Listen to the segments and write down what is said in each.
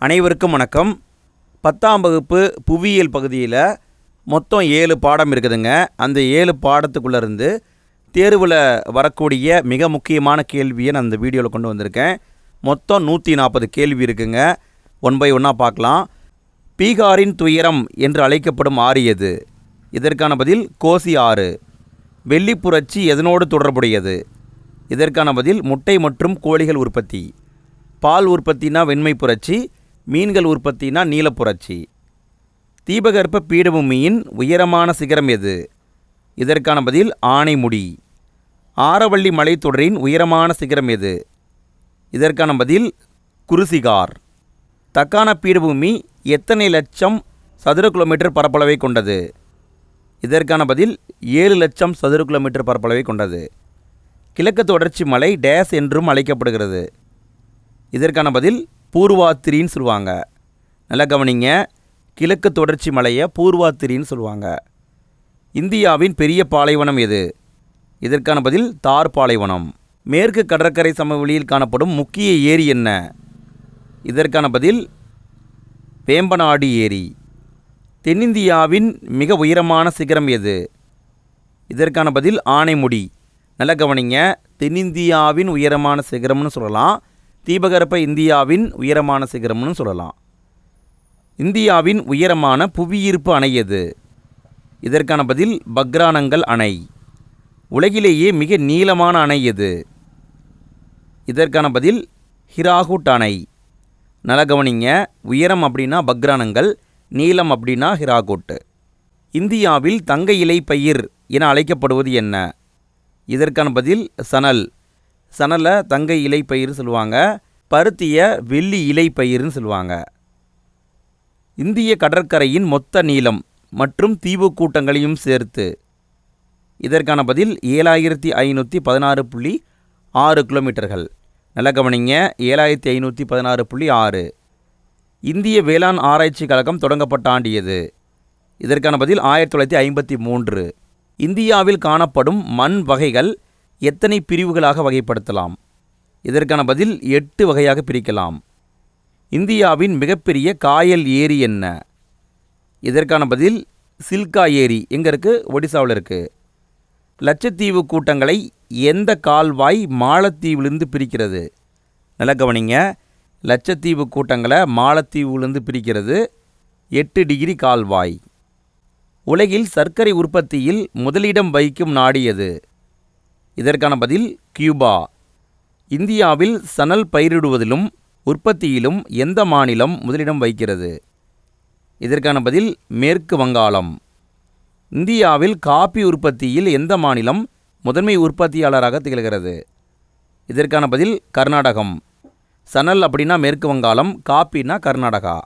அனைவருக்கும் வணக்கம். பத்தாம் வகுப்பு புவியியல் பகுதியில் மொத்தம் ஏழு பாடம் இருக்குதுங்க. அந்த ஏழு பாடத்துக்குள்ளே இருந்து தேர்வில் வரக்கூடிய மிக முக்கியமான கேள்வியை நான் இந்த வீடியோவில் கொண்டு வந்திருக்கேன். மொத்தம் நூற்றி நாற்பது கேள்வி இருக்குங்க. ஒன் பை ஒன்னாக பார்க்கலாம். பீகாரின் துயரம் என்று அழைக்கப்படும் ஆறு எது? இதற்கான பதில் கோசி ஆறு. வெள்ளி புரட்சி எதனோடு தொடர்புடையது? இதற்கான பதில் முட்டை மற்றும் கோழிகள் உற்பத்தி. பால் உற்பத்தினா வெண்மை புரட்சி. மீன்கள் உற்பத்தினா நீலப்புரட்சி. தீபகற்ப பீடபூமியின் உயரமான சிகரம் எது? இதற்கான பதில் ஆனைமுடி ஆரவள்ளி மலைத்தொடரின் உயரமான சிகரம் எது? இதற்கான பதில் குருசிகார். தக்கான பீடபூமி எத்தனை லட்சம் சதுர கிலோமீட்டர் பரப்பளவை கொண்டது? இதற்கான பதில் ஏழு லட்சம் சதுர கிலோமீட்டர் பரப்பளவை கொண்டது. கிழக்கு தொடர்ச்சி மலை டேஸ் என்றும் அழைக்கப்படுகிறது. இதற்கான பதில் பூர்வாத்திரின்னு சொல்லுவாங்க. நல்லா கவனிங்க. கிழக்கு தொடர்ச்சி மலையை பூர்வாத்திரின்னு சொல்லுவாங்க. இந்தியாவின் பெரிய பாலைவனம் எது? இதற்கான பதில் தார் பாலைவனம். மேற்கு கடற்கரை சமவெளியில் காணப்படும் முக்கிய ஏரி என்ன? இதற்கான பதில் வேம்பநாடு ஏரி. தென்னிந்தியாவின் மிக உயரமான சிகரம் எது? இதற்கான பதில் ஆனைமுடி. நல்ல கவனிங்க. தென்னிந்தியாவின் உயரமான சிகரம்னு சொல்லலாம். தீபகற்ப இந்தியாவின் உயரமான சிகரம்னு சொல்லலாம். இந்தியாவின் உயரமான புவியீர்ப்பு அணை எது? இதற்கான பதில் பக்ரானங்கள் அணை. உலகிலேயே மிக நீளமான அணை எது? இதற்கான பதில் ஹிராகுட் அணை. நல்ல கவனிங்க உயரம் அப்படின்னா பக்ரானங்கள் நீளம் அப்படின்னா ஹிராகுட். இந்தியாவில் தங்க இலை பயிர் என அழைக்கப்படுவது என்ன? இதற்கான பதில் சணல். சணலை தங்க இலை பயிர் சொல்லுவாங்க பருத்திய வெள்ளி இலை பயிர்னு சொல்லுவாங்க. இந்திய கடற்கரையின் மொத்த நீளம் மற்றும் தீவு கூட்டங்களையும் சேர்த்து. இதற்கான பதில் ஏழாயிரத்தி ஐநூற்றி பதினாறு புள்ளி ஆறு கிலோமீட்டர்கள். நல்ல கவனிங்க ஏழாயிரத்தி ஐநூற்றி பதினாறு புள்ளி ஆறு. இந்திய வேளாண் ஆராய்ச்சி கழகம் தொடங்கப்பட்ட ஆண்டியது இதற்கான பதில் ஆயிரத்தி தொள்ளாயிரத்தி ஐம்பத்தி மூன்று. இந்தியாவில் காணப்படும் மண் வகைகள் எத்தனை பிரிவுகளாக வகைப்படுத்தலாம்? இதற்கான பதில் எட்டு வகையாக பிரிக்கலாம். இந்தியாவின் மிகப்பெரிய காயல் ஏரி என்ன? இதற்கான பதில் சில்கா ஏரி. எங்கே இருக்குது ஒடிசாவில் இருக்குது லட்சத்தீவு கூட்டங்களை எந்த கால்வாய் மாலத்தீவிலிருந்து பிரிக்கிறது? நல்ல கவனிங்க. லட்சத்தீவு கூட்டங்களை மாலத்தீவுலேருந்து பிரிக்கிறது எட்டு டிகிரி கால்வாய். உலகில் சர்க்கரை உற்பத்தியில் முதலிடம் வகிக்கும் நாடு எது? இதற்கான பதில் கியூபா. இந்தியாவில் சணல் பயிரிடுவதிலும் உற்பத்தியிலும் எந்த மாநிலம் முதலிடம் வகிக்கிறது? இதற்கான பதில் மேற்கு வங்காளம். இந்தியாவில் காபி உற்பத்தியில் எந்த மாநிலம் முதன்மை உற்பத்தியாளராக திகழ்கிறது? இதற்கான பதில் கர்நாடகம். சணல் அப்படின்னா மேற்கு வங்காளம் காப்பினா கர்நாடகா.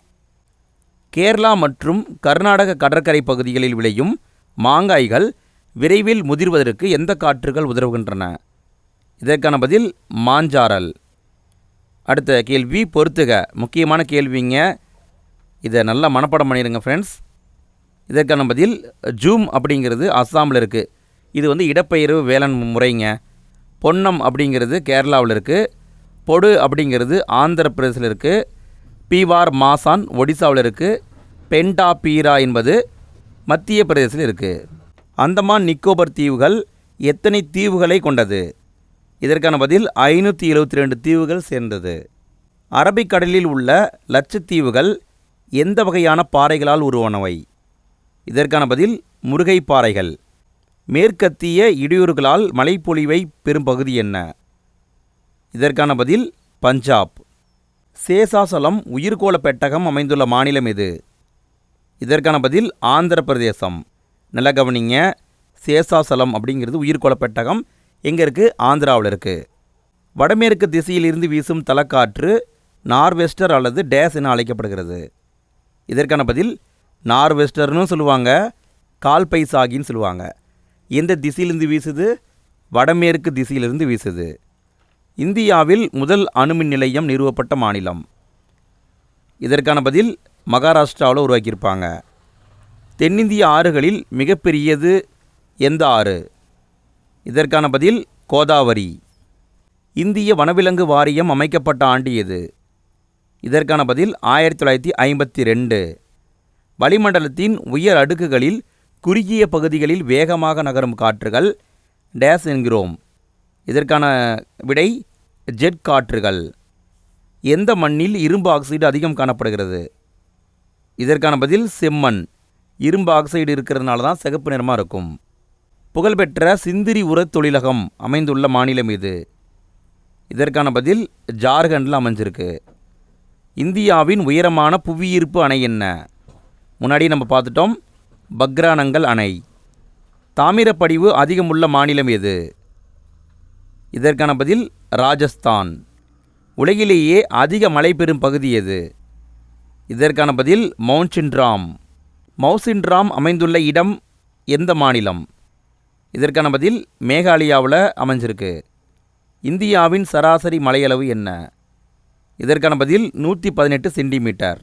கேரளா மற்றும் கர்நாடக கடற்கரை பகுதிகளில் விளையும் மாங்காய்கள் விரைவில் முதிர்வதற்கு எந்த காற்றுகள் உதவுகின்றன? இதற்கான பதில் மாஞ்சாரல் அடுத்த கேள்வி பொறுத்துக. முக்கியமான கேள்விங்க. இதை நல்லா மனப்பாடம் பண்ணிடுங்க ஃப்ரெண்ட்ஸ் இதற்கான பதில் ஜூம் அப்படிங்கிறது அஸ்ஸாமில் இருக்குது இது வந்து இடப்பெயர்வு வேளாண் முறைங்க. பொன்னம் அப்படிங்கிறது கேரளாவில் இருக்குது பொடு அப்படிங்கிறது ஆந்திர பிரதேசில் இருக்குது பீவார் மாசான் ஒடிசாவில் இருக்குது பென்டா பீரா என்பது மத்திய பிரதேசத்தில் இருக்குது அந்தமான் நிக்கோபர் தீவுகள் எத்தனை தீவுகளை கொண்டது? இதற்கான பதில் ஐநூற்றி எழுபத்தி ரெண்டு தீவுகள் சேர்ந்தது. அரபிக்கடலில் உள்ள லட்சத்தீவுகள் எந்த வகையான பாறைகளால் உருவானவை? இதற்கான பதில் முருகை பாறைகள். மேற்கத்திய இடையூறுகளால் மழைப்பொழிவை பெறும் பகுதி என்ன? இதற்கான பதில் பஞ்சாப். சேசாசலம் உயிர்கோள பெட்டகம் அமைந்துள்ள மாநிலம் எது? இதற்கான பதில் ஆந்திர பிரதேசம். நல்லா கவனிங்க. சேசாசலம் அப்படிங்கிறது உயிர்கோள பெட்டகம் எங்கே இருக்குது ஆந்திராவில் இருக்குது வடமேற்கு திசையில் இருந்து வீசும் தலக்காற்று நார்வெஸ்டர் அல்லது டேஸ் என அழைக்கப்படுகிறது. இதற்கான பதில் நார்வெஸ்டர்னு சொல்லுவாங்க கால்பைசாகின்னு சொல்லுவாங்க. எந்த திசையிலிருந்து வீசுது? வடமேற்கு திசையிலிருந்து வீசுது. இந்தியாவில் முதல் அணுமின் நிலையம் நிறுவப்பட்ட மாநிலம். இதற்கான பதில் மகாராஷ்டிராவில் உருவாக்கியிருப்பாங்க. தென்னிந்திய ஆறுகளில் மிகப்பெரியது எந்த ஆறு? இதற்கான பதில் கோதாவரி. இந்திய வனவிலங்கு வாரியம் அமைக்கப்பட்ட ஆண்டு எது? இதற்கான பதில் ஆயிரத்தி தொள்ளாயிரத்தி ஐம்பத்தி ரெண்டு. வளிமண்டலத்தின் உயர் அடுக்குகளில் குறுகிய பகுதிகளில் வேகமாக நகரும் காற்றுகள் டேஸ் என்கிறோம். இதற்கான விடை ஜெட் காற்றுகள். எந்த மண்ணில் இரும்பு ஆக்சைடு அதிகம் காணப்படுகிறது? இதற்கான பதில் செம்மண். இரும்பு ஆக்சைடு இருக்கிறதுனால தான் சிகப்பு நிறமாக இருக்கும். புகழ்பெற்ற சிந்திரி உரத் தொழிலகம் அமைந்துள்ள மாநிலம் இது. இதற்கான பதில் ஜார்க்கண்டில் அமைஞ்சிருக்கு. இந்தியாவின் உயரமான புவியீர்ப்பு அணை என்ன? முன்னாடி நம்ம பார்த்துட்டோம். பக்ரானங்கல் அணை. தாமிரப்படிவு அதிகமுள்ள மாநிலம் எது? இதற்கான பதில் ராஜஸ்தான். உலகிலேயே அதிக மழை பெறும் பகுதி எது? இதற்கான பதில் மவுன்சின்ட்ராம் மவுசின்ட்ராம் அமைந்துள்ள இடம் எந்த மாநிலம்? இதற்கான பதில் மேகாலயாவில் அமைஞ்சிருக்கு. இந்தியாவின் சராசரி மலையளவு என்ன? இதற்கான பதில் நூற்றி பதினெட்டு சென்டிமீட்டர்.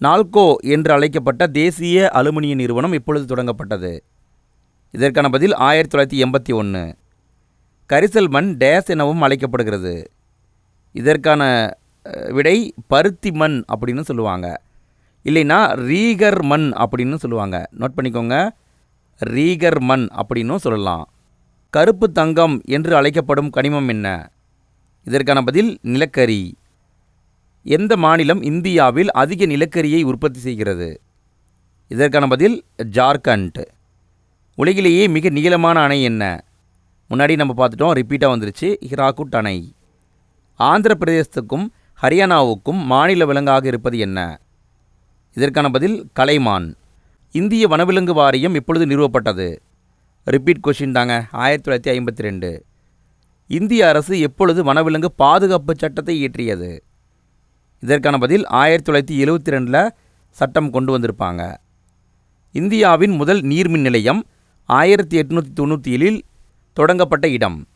நால்கோ என்று அழைக்கப்பட்ட தேசிய அலுமினிய நிறுவனம் எப்பொழுது தொடங்கப்பட்டது. இதற்கான பதில் ஆயிரத்தி தொள்ளாயிரத்தி எண்பத்தி ஒன்று கரிசல் மண் டேஸ் எனவும் அழைக்கப்படுகிறது. இதற்கான விடை பருத்தி மண் அப்படின்னு சொல்லுவாங்க. இல்லைன்னா ரீகர் மண் அப்படின்னு சொல்லுவாங்க. நோட் பண்ணிக்கோங்க. ரீகர் மண் அப்படின்னும் சொல்லலாம். கருப்பு தங்கம் என்று அழைக்கப்படும் கனிமம் என்ன? இதற்கான பதில் நிலக்கரி. எந்த மாநிலம் இந்தியாவில் அதிக நிலக்கரியை உற்பத்தி செய்கிறது? இதற்கான பதில் ஜார்க்கண்ட். உலகிலேயே மிக நீளமான அணை என்ன? முன்னாடி நம்ம பார்த்துட்டோம் ரிப்பீட்டாக வந்துருச்சு. ஹிராகுட் அணை. ஆந்திர பிரதேசத்துக்கும் ஹரியானாவுக்கும் மாநில விலங்காக இருப்பது என்ன? இதற்கான பதில் கலைமான். இந்திய வனவிலங்கு வாரியம் எப்பொழுது நிறுவப்பட்டது. ரிப்பீட் கொஷின் தாங்க ஆயிரத்தி தொள்ளாயிரத்தி ஐம்பத்தி ரெண்டு. இந்திய அரசு எப்பொழுது வனவிலங்கு பாதுகாப்பு சட்டத்தை இயற்றியது? இதற்கான பதில் ஆயிரத்தி தொள்ளாயிரத்தி எழுவத்தி ரெண்டில் சட்டம் கொண்டு வந்திருப்பாங்க. இந்தியாவின் முதல் நீர்மின் நிலையம் ஆயிரத்தி எட்நூற்றி தொண்ணூற்றி ஏழில் தொடங்கப்பட்ட இடம்.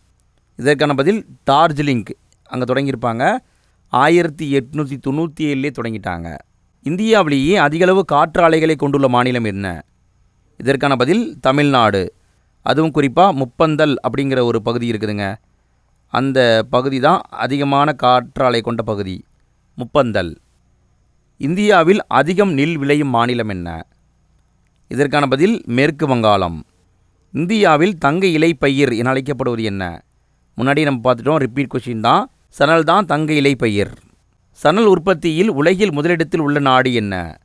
இதற்கான பதில் டார்ஜிலிங். அங்கே தொடங்கியிருப்பாங்க. ஆயிரத்தி எட்நூற்றி தொண்ணூற்றி ஏழுலே தொடங்கிட்டாங்க. இந்தியாவிலேயே அதிகளவு காற்றாலைகளை கொண்டுள்ள மாநிலம் என்ன? இதற்கான பதில் தமிழ்நாடு. அதுவும் குறிப்பாக முப்பந்தல் அப்படிங்கிற ஒரு பகுதி இருக்குதுங்க. அந்த பகுதி தான் அதிகமான காற்றாலை கொண்ட பகுதி. முப்பந்தல். இந்தியாவில் அதிகம் நெல் விளையும் மாநிலம் என்ன? இதற்கான பதில் மேற்கு வங்காளம். இந்தியாவில் தங்க இலை பயிர் என அழைக்கப்படுவது என்ன? முன்னாடி நம்ம பார்த்துட்டோம் ரிப்பீட் கொஷின் தான். சனல் தான் தங்க இலை பயிர். சணல் உற்பத்தியில் உலகில் முதலிடத்தில் உள்ள நாடு என்ன?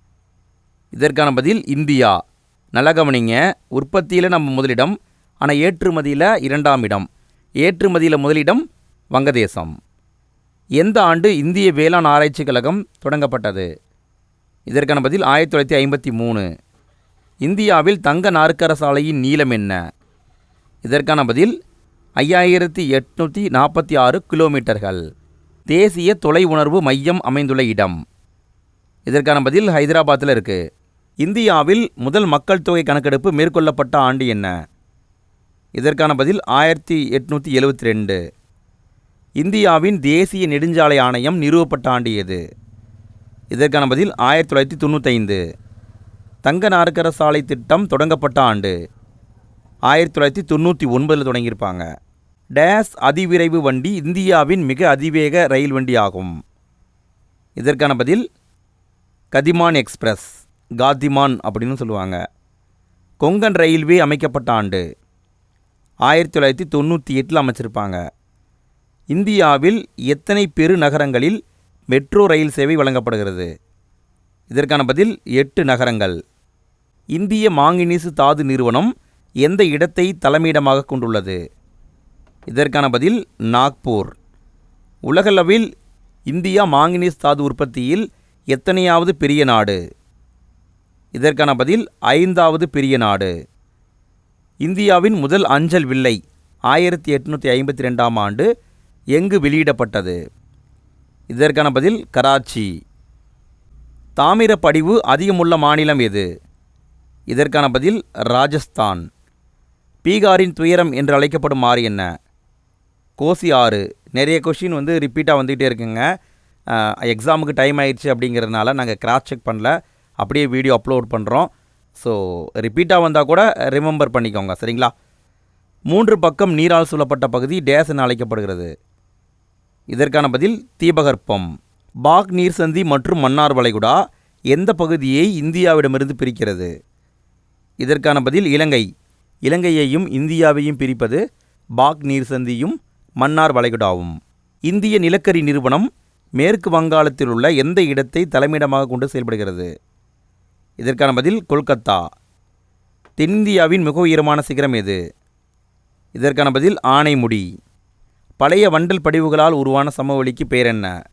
இதற்கான பதில் இந்தியா. நல்லா கவனிங்க உற்பத்தியில் நம்ம முதலிடம் ஆனால் ஏற்றுமதியில் இரண்டாம் இடம். ஏற்றுமதியில் முதலிடம் வங்கதேசம். எந்த ஆண்டு இந்திய வேளாண் ஆராய்ச்சி கழகம் தொடங்கப்பட்டது? இதற்கான பதில் ஆயிரத்தி தொள்ளாயிரத்தி ஐம்பத்தி மூணு. இந்தியாவில் தங்க நாற்கர சாலையின் நீளம் என்ன? இதற்கான பதில் ஐயாயிரத்தி எட்நூற்றி நாற்பத்தி ஆறு கிலோமீட்டர்கள். தேசிய தொலை உணர்வு மையம் அமைந்துள்ள இடம். இதற்கான பதில் ஹைதராபாத்தில் இருக்குது இந்தியாவில் முதல் மக்கள் தொகை கணக்கெடுப்பு மேற்கொள்ளப்பட்ட ஆண்டு என்ன? இதற்கான பதில் ஆயிரத்தி எட்நூற்றி எழுவத்தி ரெண்டு. இந்தியாவின் தேசிய நெடுஞ்சாலை ஆணையம் நிறுவப்பட்ட ஆண்டு எது? இதற்கான பதில் ஆயிரத்தி தொள்ளாயிரத்தி தொண்ணூத்தைந்து தங்க நாற்கர சாலை திட்டம் தொடங்கப்பட்ட ஆண்டு. ஆயிரத்தி தொள்ளாயிரத்தி தொண்ணூற்றி ஒன்பதில் தொடங்கியிருப்பாங்க. டேஸ் அதிவிரைவு வண்டி இந்தியாவின் மிக அதிவேக ரயில் வண்டி ஆகும் இதற்கான பதில் கதிமான் எக்ஸ்பிரஸ் காத்திமான் அப்படின்னு சொல்லுவாங்க. கொங்கன் ரயில்வே அமைக்கப்பட்ட ஆண்டு ஆயிரத்தி தொள்ளாயிரத்தி தொண்ணூற்றி எட்டில் அமைச்சிருப்பாங்க. இந்தியாவில் எத்தனை பெருநகரங்களில் மெட்ரோ ரயில் சேவை வழங்கப்படுகிறது? இதற்கான பதில் எட்டு நகரங்கள். இந்திய மாங்கினீசு தாது நிறுவனம் எந்த இடத்தை தலைமையிடமாக கொண்டுள்ளது? இதற்கான பதில் நாக்பூர். உலகளவில் இந்தியா மாங்கனீஸ் தாது உற்பத்தியில் எத்தனையாவது பெரிய நாடு? இதற்கான பதில் ஐந்தாவது பெரிய நாடு. இந்தியாவின் முதல் அஞ்சல் வில்லை ஆயிரத்தி எட்நூற்றி ஐம்பத்தி ரெண்டாம் ஆண்டு எங்கு வெளியிடப்பட்டது? இதற்கான பதில் கராச்சி. தாமிரப்படிவு அதிகமுள்ள மாநிலம் எது? இதற்கான பதில் ராஜஸ்தான். பீகாரின் துயரம் என்று அழைக்கப்படும் ஆறு என்ன? கோசி ஆறு. நிறைய கொஷின் வந்து ரிப்பீட்டாக வந்துகிட்டே இருக்குங்க. எக்ஸாமுக்கு டைம் ஆயிடுச்சு அப்படிங்கிறதுனால நாங்கள் கிராஸ் செக் பண்ணல. அப்படியே வீடியோ அப்லோட் பண்ணுறோம் ஸோ ரிப்பீட்டாக வந்தால் கூட ரிமெம்பர் பண்ணிக்கோங்க. சரிங்களா? மூன்று பக்கம் நீரால் சூழப்பட்ட பகுதி டேஸ் என அழைக்கப்படுகிறது. இதற்கான பதில் தீபகற்பம். பாக் நீர்சந்தி மற்றும் மன்னார் வளைகுடா எந்த பகுதியை இந்தியாவிடமிருந்து பிரிக்கிறது? இதற்கான பதில் இலங்கை. இலங்கையையும் இந்தியாவையும் பிரிப்பது பாக் நீர்சந்தியும் மன்னார் வளைகுடாவும். இந்திய நிலக்கரி நிறுவனம் மேற்கு வங்காளத்தில் உள்ள எந்த இடத்தை தலைமையிடமாக கொண்டு செயல்படுகிறது? இதற்கான பதில் கொல்கத்தா. தென்னிந்தியாவின் மிக உயரமான சிகரம் எது? இதற்கான பதில் ஆனைமுடி. பழைய வண்டல் படிவுகளால் உருவான சமவெளிக்கு பேர் என்ன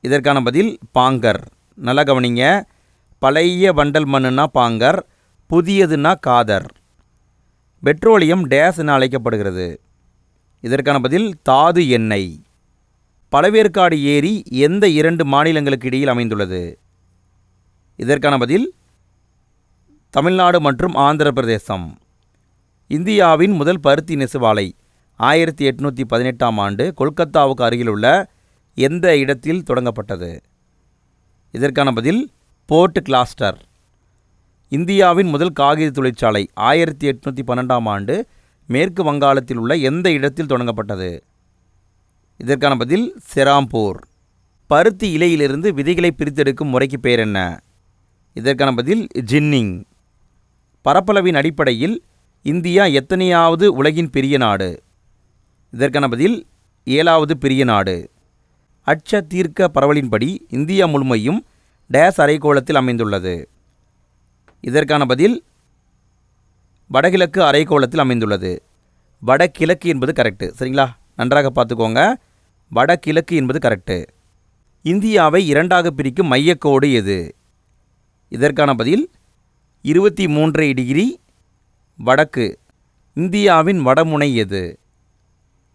இதற்கான பதில் பாங்கர். நல்லா கவனிங்க. பழைய வண்டல் மண்ணுனா பாங்கர் புதியதுன்னா காதர். பெட்ரோலியம் டேஸ் என அழைக்கப்படுகிறது. இதற்கான பதில் தாது எண்ணெய். பழவேற்காடு ஏரி எந்த இரண்டு மாநிலங்களுக்கு இடையில் அமைந்துள்ளது? இதற்கான பதில் தமிழ்நாடு மற்றும் ஆந்திர பிரதேசம் இந்தியாவின் முதல் பருத்தி நெசுவாலை ஆயிரத்தி எட்நூற்றி பதினெட்டாம் ஆண்டு கொல்கத்தாவுக்கு அருகிலுள்ள எந்த இடத்தில் தொடங்கப்பட்டது? இதற்கான பதில் போர்ட் கிளாஸ்டர். இந்தியாவின் முதல் காகித தொழிற்சாலை ஆயிரத்தி எட்நூற்றி பன்னெண்டாம் ஆண்டு மேற்கு வங்காளத்தில் உள்ள எந்த இடத்தில் தொடங்கப்பட்டது? இதற்கான பதில் செராம்பூர். பருத்தி இலையிலிருந்து விதைகளை பிரித்தெடுக்கும் முறைக்கு பேர் என்ன? இதற்கான பதில் ஜின்னிங். பரப்பளவின் அடிப்படையில் இந்தியா எத்தனையாவது உலகின் பெரிய நாடு? இதற்கான பதில் ஏழாவது பெரிய நாடு. அச்ச தீர்க்க பரவலின்படி இந்தியா முழுமையும் டேஸ் அரைக்கோளத்தில் அமைந்துள்ளது. இதற்கான பதில் வடகிழக்கு அரைக்கோளத்தில் அமைந்துள்ளது. வடகிழக்கு என்பது கரெக்டு சரிங்களா? நன்றாக பார்த்துக்கோங்க. வடகிழக்கு என்பது கரெக்டு இந்தியாவை இரண்டாக பிரிக்கும் மையக்கோடு எது? இதற்கான பதில் இருபத்தி மூன்று டிகிரி வடக்கு. இந்தியாவின் வடமுனை எது?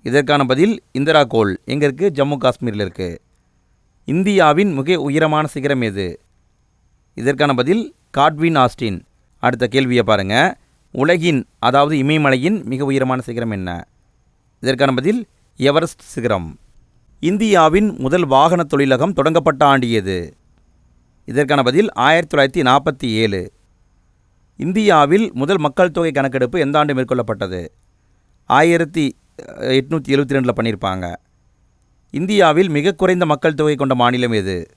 இதற்கான பதில் இந்திரா கோல் எங்கே இருக்குது ஜம்மு காஷ்மீரில் இருக்குது இந்தியாவின் மிக உயரமான சிகரம் எது? இதற்கான பதில் காட்வின் ஆஸ்டின். அடுத்த கேள்வியை பாருங்கள் உலகின் அதாவது இமயமலையின் மிக உயரமான சிகரம் என்ன? இதற்கான பதில் எவரெஸ்ட் சிகரம். இந்தியாவின் முதல் வாகன தொழிலகம் தொடங்கப்பட்ட ஆண்டு எது? இதற்கான பதில் ஆயிரத்தி தொள்ளாயிரத்தி நாற்பத்தி ஏழு. இந்தியாவில் முதல் மக்கள் தொகை கணக்கெடுப்பு எந்த ஆண்டு மேற்கொள்ளப்பட்டது? ஆயிரத்தி எட்நூற்றி எழுபத்தி ரெண்டில் பண்ணியிருப்பாங்க. இந்தியாவில் மிக குறைந்த மக்கள் தொகை கொண்ட மாநிலம் எது?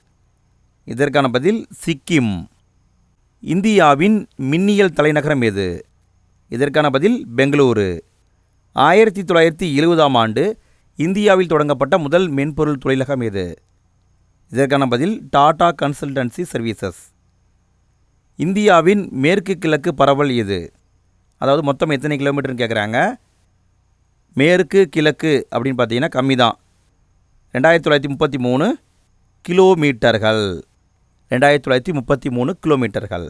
இதற்கான பதில் சிக்கிம். இந்தியாவின் மின்னியல் தலைநகரம் எது? இதற்கான பதில் பெங்களூரு. ஆயிரத்தி தொள்ளாயிரத்தி எழுபதாம் ஆண்டு இந்தியாவில் தொடங்கப்பட்ட முதல் மென்பொருள் தொழிலகம் எது? இதற்கான பதில் டாடா கன்சல்டன்சி சர்வீசஸ். இந்தியாவின் மேற்கு கிழக்கு பரவல் எது? அதாவது மொத்தம் எத்தனை கிலோமீட்டர்னு கேட்குறாங்க மேற்கு கிழக்கு அப்படின்னு பார்த்தீங்கன்னா கம்மி தான் ரெண்டாயிரத்தி தொள்ளாயிரத்தி முப்பத்தி மூணு கிலோமீட்டர்கள். ரெண்டாயிரத்தி தொள்ளாயிரத்தி முப்பத்தி மூணு கிலோமீட்டர்கள்.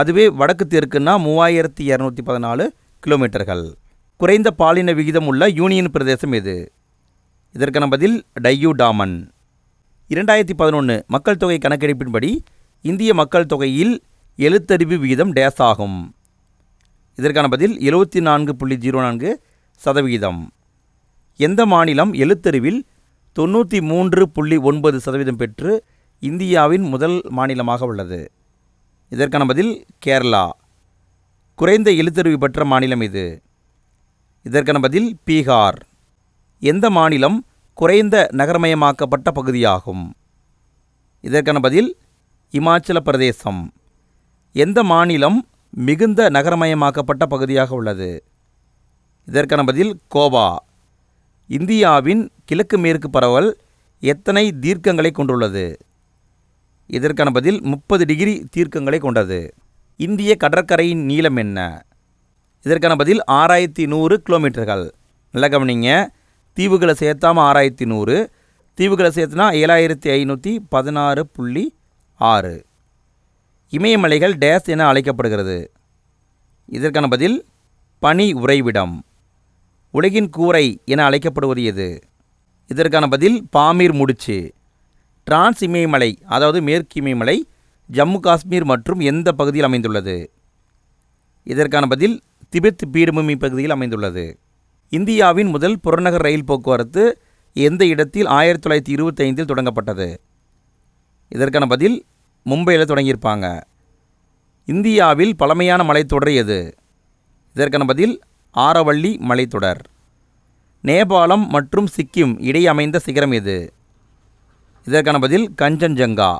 அதுவே வடக்கு தெற்குன்னா மூவாயிரத்தி இரநூத்தி பதினாலு கிலோமீட்டர்கள். குறைந்த பாலின விகிதம் உள்ள யூனியன் பிரதேசம் எது? இதற்கான பதில் டையூ டாமன். இரண்டாயிரத்தி பதினொன்று மக்கள் தொகை கணக்கெடுப்பின்படி இந்திய மக்கள் தொகையில் எழுத்தறிவு விகிதம் டேஸ் ஆகும். இதற்கான பதில் எழுபத்தி நான்கு புள்ளி ஜீரோ நான்கு சதவிகிதம். எந்த மாநிலம் எழுத்தறிவில் தொண்ணூற்றி மூன்று புள்ளி ஒன்பது சதவீதம் பெற்று இந்தியாவின் முதல் மாநிலமாக உள்ளது? இதற்கான பதில் கேரளா. குறைந்த எழுத்தறிவு பெற்ற மாநிலம் இது. இதற்கான பதில் பீகார். எந்த மாநிலம் குறைந்த நகரமயமாக்கப்பட்ட பகுதியாகும்? இதற்கான பதில் இமாச்சல பிரதேசம். எந்த மாநிலம் மிகுந்த நகரமயமாக்கப்பட்ட பகுதியாக உள்ளது? இதற்கான பதில் கோவா. இந்தியாவின் கிழக்கு மேற்கு பரவல் எத்தனை தீர்க்கங்களை கொண்டுள்ளது? இதற்கான பதில் முப்பது டிகிரி தீர்க்கங்களை கொண்டது. இந்திய கடற்கரையின் நீளம் என்ன? இதற்கான பதில் ஆறாயிரத்தி நூறு கிலோமீட்டர்கள். நல்ல கவனிங்க. தீவுகளை சேர்த்தாமல் ஆறாயிரத்தி நூறு. தீவுகளை சேர்த்துனா ஏழாயிரத்தி ஐநூற்றி பதினாறு புள்ளி ஆறு. இமயமலைகள் டேஸ் என அழைக்கப்படுகிறது. இதற்கான பதில் பனி உறைவிடம். உலகின் கூரை என அழைக்கப்படுவது எது? இதற்கான பதில் பாமீர் முடிச்சு. டிரான்ஸ் இமயமலை அதாவது மேற்கு இமயமலை ஜம்மு காஷ்மீர் மற்றும் எந்த பகுதியில் அமைந்துள்ளது? இதற்கான பதில் திபெத் பீடபூமி பகுதியில் அமைந்துள்ளது. இந்தியாவின் முதல் புறநகர் ரயில் போக்குவரத்து எந்த இடத்தில் ஆயிரத்தி தொள்ளாயிரத்தி இருபத்தைந்தில் தொடங்கப்பட்டது? இதற்கான பதில் மும்பையில் தொடங்கியிருப்பாங்க. இந்தியாவில் பழமையான மலைத்தொடர் எது? இதற்கான பதில் ஆரவள்ளி மலைத்தொடர். நேபாளம் மற்றும் சிக்கிம் இடையே அமைந்த சிகரம் எது? இதற்கான பதில் கஞ்சன்ஜங்கா.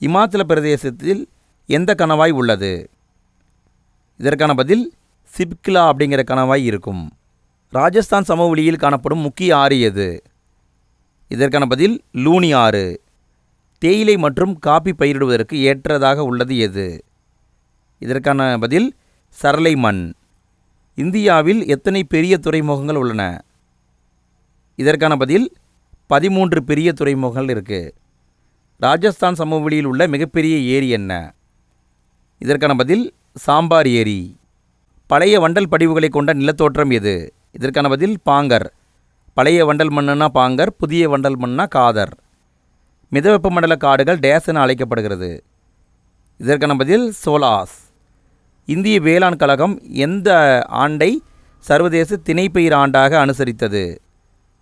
இமாச்சல பிரதேசத்தில் எந்த கணவாய் உள்ளது? இதற்கான பதில் சிப்கிலா அப்படிங்கிற கணவாய் இருக்கும். ராஜஸ்தான் சமவெளியில் காணப்படும் முக்கிய ஆறு எது? இதற்கான பதில் லூனி ஆறு. தேயிலை மற்றும் காபி பயிரிடுவதற்கு ஏற்றதாக உள்ளது எது? இதற்கான பதில் சரளை மண். இந்தியாவில் எத்தனை பெரிய துறைமுகங்கள் உள்ளன? இதற்கான பதில் பதிமூன்று பெரிய துறைமுகங்கள் இருக்குது ராஜஸ்தான் சமவெளியில் உள்ள மிகப்பெரிய ஏரி என்ன? இதற்கான பதில் சாம்பார் ஏரி. பழைய வண்டல் படிவுகளை கொண்ட நிலத்தோற்றம் எது? இதற்கான பதில் பாங்கர். பழைய வண்டல் மண்ணுனா பாங்கர் புதிய வண்டல் மண்ணுனா காதர். மிதவெப்ப மண்டல காடுகள் டேஸ் என அழைக்கப்படுகிறது. இதற்கான பதில் சோலாஸ். இந்திய வேளாண் கழகம் எந்த ஆண்டை சர்வதேச திணைப்பயிர் ஆண்டாக அனுசரித்தது?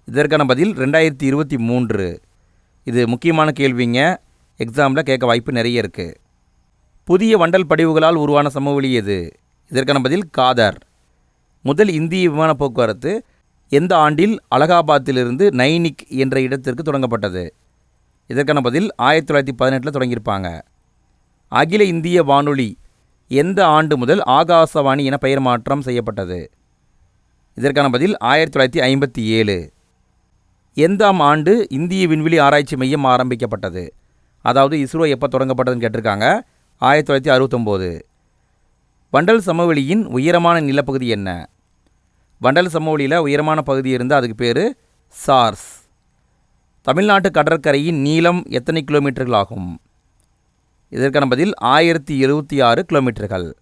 இதற்கான பதில் ரெண்டாயிரத்தி இருபத்தி மூன்று. இது முக்கியமான கேள்விங்க. எக்ஸாமில் கேட்க வாய்ப்பு நிறைய இருக்குது புதிய வண்டல் படிவுகளால் உருவான சமவெளி எது? இதற்கான பதில் காதர். முதல் இந்திய விமான போக்குவரத்து எந்த ஆண்டில் அலகாபாத்திலிருந்து நைனிக் என்ற இடத்திற்கு தொடங்கப்பட்டது? இதற்கான பதில் ஆயிரத்தி தொள்ளாயிரத்தி பதினெட்டில் தொடங்கியிருப்பாங்க. அகில இந்திய வானொலி எந்த ஆண்டு முதல் ஆகாசவாணி என பெயர் மாற்றம் செய்யப்பட்டது? இதற்கான பதில் ஆயிரத்தி தொள்ளாயிரத்தி ஐம்பத்தி ஏழு. எந்தாம் ஆண்டு இந்திய விண்வெளி ஆராய்ச்சி மையம் ஆரம்பிக்கப்பட்டது? அதாவது இஸ்ரோ எப்போ தொடங்கப்பட்டதுன்னு கேட்டிருக்காங்க. ஆயிரத்தி தொள்ளாயிரத்தி அறுபத்தொம்போது. வண்டல் சமவெளியின் உயரமான நிலப்பகுதி என்ன? வண்டல் சமவெளியில் உயரமான பகுதி இருந்தால் அதுக்கு பேர் சார்ஸ். தமிழ்நாட்டு கடற்கரையின் நீளம் எத்தனை கிலோமீட்டர்கள் ஆகும்? இதற்கான பதில் ஆயிரத்தி எழுபத்தி ஆறு கிலோமீட்டர்கள்.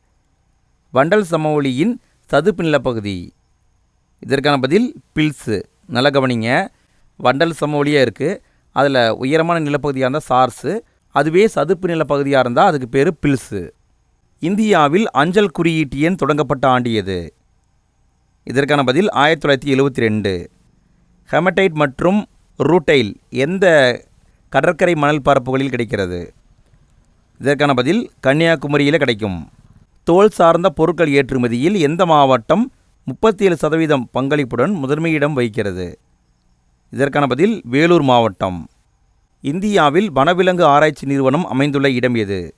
வண்டல் சமவெளியின் சதுப்பு நிலப்பகுதி. இதற்கான பதில் பில்ஸு. நல்ல கவனிங்க. வண்டல் சமவெளியாக இருக்குது அதில் உயரமான நிலப்பகுதியாக இருந்தால் சார்ஸு. அதுவே சதுப்பு நிலப்பகுதியாக இருந்தால் அதுக்கு பேர் பில்ஸு இந்தியாவில் அஞ்சல் குறியீட்டு எண் தொடங்கப்பட்ட ஆண்டு எது? இதற்கான பதில் ஆயிரத்தி தொள்ளாயிரத்தி எழுபத்தி ரெண்டு ஹெமடைட் மற்றும் ரூட்டைல் எந்த கடற்கரை மணல் பரப்புகளில் கிடைக்கிறது? இதற்கான பதில் கன்னியாகுமரியில் கிடைக்கும். தோல் சார்ந்த பொருட்கள் ஏற்றுமதியில் எந்த மாவட்டம் முப்பத்தி ஏழு சதவீதம் பங்களிப்புடன் முதன்மையிடம் வகிக்கிறது? இதற்கான பதில் வேலூர் மாவட்டம். இந்தியாவில் வனவிலங்கு ஆராய்ச்சி நிறுவனம் அமைந்துள்ள இடம் எது?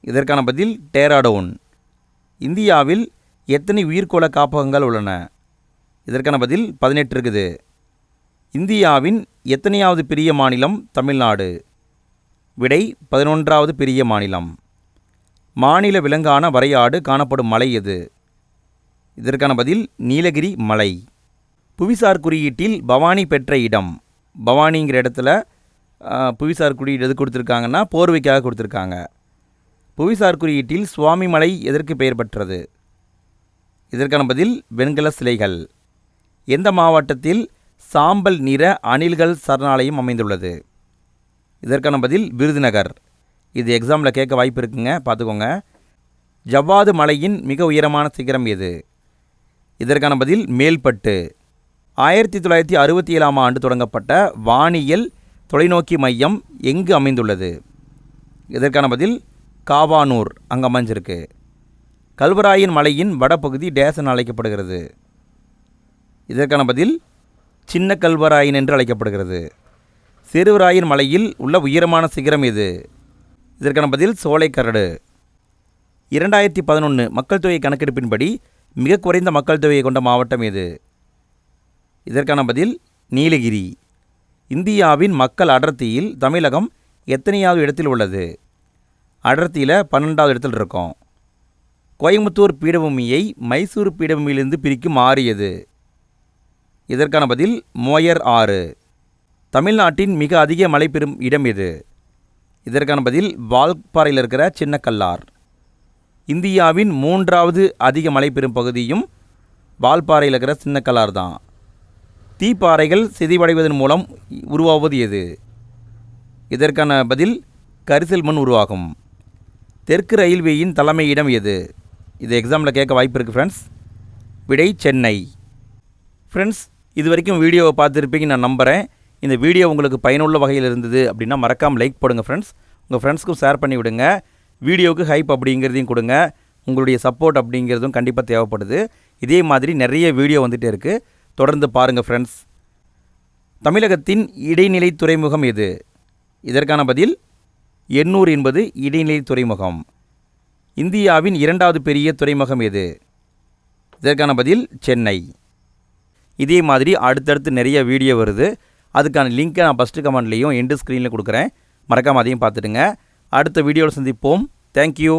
இதற்கான பதில் டேராடோன் இந்தியாவில் எத்தனை உயிர்கோள காப்பகங்கள் உள்ளன? இதற்கான பதில் பதினெட்டு இருக்குது. இந்தியாவின் எத்தனையாவது பெரிய மாநிலம் தமிழ்நாடு? விடை பதினொன்றாவது பெரிய மாநிலம். மாநில விலங்கான வரையாடு காணப்படும் மலை எது? இதற்கான பதில் நீலகிரி மலை. புவிசார் குறியீட்டில் பவானி பெற்ற இடம். பவானிங்கிற இடத்துல புவிசார் குறியீடு எது கொடுத்துருக்காங்கன்னா போர்வைக்காக கொடுத்துருக்காங்க. புவிசார் குறியீட்டில் சுவாமி மலை எதற்கு பெயர் பெற்றது? இதற்கான பதில் வெண்கல சிலைகள். எந்த மாவட்டத்தில் சாம்பல் நிற அணில்கள் சரணாலயம் அமைந்துள்ளது? இதற்கான பதில் விருதுநகர். இது எக்ஸாமில் கேட்க வாய்ப்பு இருக்குங்க பார்த்துக்கோங்க. ஜவ்வாது மலையின் மிக உயரமான சிகரம் எது? இதற்கான பதில் மேல்பட்டு. ஆயிரத்தி தொள்ளாயிரத்தி அறுபத்தி ஏழாம் ஆண்டு தொடங்கப்பட்ட வானியல் தொலைநோக்கி மையம் எங்கு அமைந்துள்ளது? இதற்கான பதில் காவானூர் அங்கே அமைஞ்சிருக்கு. கல்வராயன் மலையின் வடபகுதி டேசன் அழைக்கப்படுகிறது. இதற்கான பதில் சின்ன கல்வராயன் என்று அழைக்கப்படுகிறது. சிறுவராயன் மலையில் உள்ள உயரமான சிகரம் எது இதற்கான பதில் சோலைக்கரடு. இரண்டாயிரத்தி பதினொன்று மக்கள் தொகை கணக்கெடுப்பின்படி மிக குறைந்த மக்கள் தொகையை கொண்ட மாவட்டம் எது இதற்கான பதில் நீலகிரி. இந்தியாவின் மக்கள் அடர்த்தியில் தமிழகம் எத்தனையாவது இடத்தில் உள்ளது? அடர்த்தியில் பன்னெண்டாவது இடத்தில் இருக்கோம். கோயம்புத்தூர் பீடபூமியை மைசூர் பீடபூமியிலிருந்து பிரிக்கும் ஆறு எது இதற்கான பதில் மோயர் ஆறு. தமிழ்நாட்டின் மிக அதிக மழை பெறும் இடம் எது? இதற்கான பதில் வால்பாறையில் இருக்கிற சின்ன கல்லார் இந்தியாவின் மூன்றாவது அதிக மழை பெறும் பகுதியும் வால்பாறையில் இருக்கிற சின்ன கல்லார் தான். தீப்பாறைகள் சிதைவடைவதன் மூலம் உருவாவது எது? இதற்கான பதில் கரிசல் மண் உருவாகும். தெற்கு ரயில்வேயின் தலைமையிடம் எது? இது எக்ஸாமில் கேட்க வாய்ப்பு இருக்குது ஃப்ரெண்ட்ஸ் விடை சென்னை. ஃப்ரெண்ட்ஸ் இது வரைக்கும் வீடியோவை பார்த்துருப்பீங்க நான் நம்புகிறேன் இந்த வீடியோ உங்களுக்கு பயனுள்ள வகையில் இருந்தது அப்படின்னா மறக்காமல் லைக் போடுங்க ஃப்ரெண்ட்ஸ் உங்கள் ஃப்ரெண்ட்ஸ்க்கும் ஷேர் பண்ணி விடுங்க. வீடியோவுக்கு ஹைப் அப்படிங்கிறதையும் கொடுங்க. உங்களுடைய சப்போர்ட் அப்படிங்கிறதும் கண்டிப்பாக தேவைப்படுது. இதே மாதிரி நிறைய வீடியோ வந்துகிட்டே இருக்குது தொடர்ந்து பாருங்கள் ஃப்ரெண்ட்ஸ் தமிழகத்தின் இடைநிலை துறைமுகம் எது? இதற்கான பதில் எண்ணூர் என்பது இடைநிலை துறைமுகம். இந்தியாவின் இரண்டாவது பெரிய துறைமுகம் எது? இதற்கான பதில் சென்னை. இதே மாதிரி அடுத்தடுத்து நிறைய வீடியோ வருது. அதுக்கான லிங்க்கை நான் ஃபஸ்ட்டு கமெண்ட்லேயும் எண்டு ஸ்க்ரீனில் கொடுக்குறேன். மறக்காமல் அதையும் பார்த்துடுங்க. அடுத்த வீடியோவில் சந்திப்போம். தேங்க்யூ